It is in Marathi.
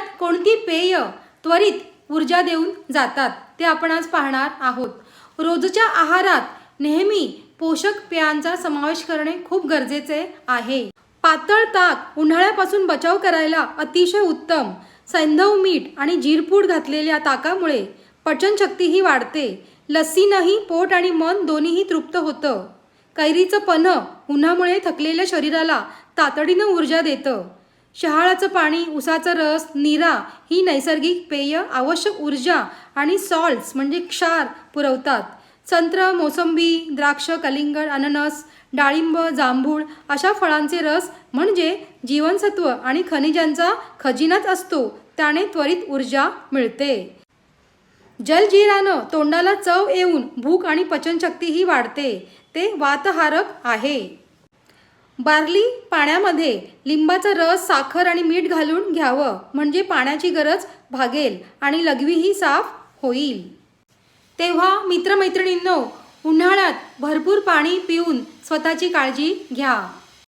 त्यात कोणती पेय त्वरित ऊर्जा देऊन जातात ते आपण आज पाहणार आहोत. रोजच्या आहारात नेहमी पोषक पेयांचा समावेश करणे खूप गरजेचे आहे. पातळ ताक उन्हाळ्यापासून बचाव करायला अतिशय उत्तम. सैंधव मीठ आणि जीरपूड घातलेल्या ताकामुळे पचनशक्तीही वाढते. लस्सीनंही पोट आणि मन दोन्हीही तृप्त होतं. कैरीचं पन्ह उन्हामुळे थकलेल्या शरीराला तातडीनं ऊर्जा देतं. शहाळाचं पाणी उसाचा रस नीरा ही नैसर्गिक पेय आवश्यक ऊर्जा आणि सॉल्ट्स म्हणजे क्षार पुरवतात. संत्र मोसंबी द्राक्ष कलिंगड अननस डाळिंब जांभूळ अशा फळांचे रस म्हणजे जीवनसत्व आणि खनिजांचा खजिनाच असतो. त्याने त्वरित ऊर्जा मिळते. जलजीरानं तोंडाला चव येऊन भूक आणि पचनशक्तीही वाढते. ते वातहारक आहे. बार्ली पाण्यामध्ये लिंबाचा रस साखर आणि मीठ घालून घ्यावं. म्हणजे पाण्याची गरज भागेल आणि लघवीही साफ होईल. तेव्हा मित्रमैत्रिणींनो उन्हाळ्यात भरपूर पाणी पिऊन स्वतःची काळजी घ्या.